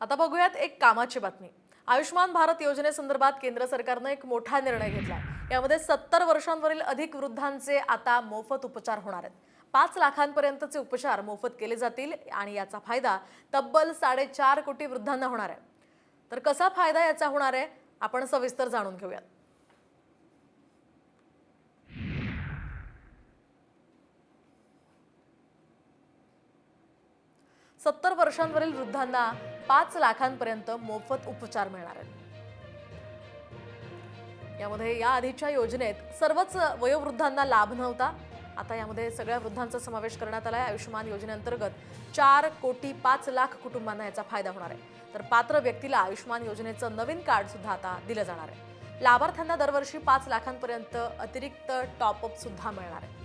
आता बघूयात एक कामाची बातमी. आयुष्मान भारत योजनेसंदर्भात केंद्र सरकारनं एक मोठा निर्णय घेतला यामध्ये सत्तर वर्षांवरील अधिक वृद्धांचे आता मोफत उपचार होणार आहेत. पाच लाखांपर्यंतचे उपचार मोफत केले जातील आणि याचा फायदा तब्बल साडेचार कोटी वृद्धांना होणार आहे. तर कसा फायदा याचा होणार आहे? आपण सविस्तर जाणून घेऊयात. सत्तर वर्षांवरील वृद्धांना पाच लाखांपर्यंत मोफत उपचार मिळणार आहेत. यामध्ये या आधीच्या योजनेत सर्वच वयोवृद्धांना लाभ नव्हता. आता यामध्ये सगळ्या वृद्धांचा समावेश करण्यात आला आहे आयुष्यमान योजनेअंतर्गत चार कोटी पाच लाख कुटुंबांना याचा फायदा होणार आहे. तर पात्र व्यक्तीला आयुष्यमान योजनेचं नवीन कार्ड सुद्धा आता दिलं जाणार आहे. लाभार्थ्यांना दरवर्षी पाच लाखांपर्यंत अतिरिक्त टॉपअप सुद्धा मिळणार आहे.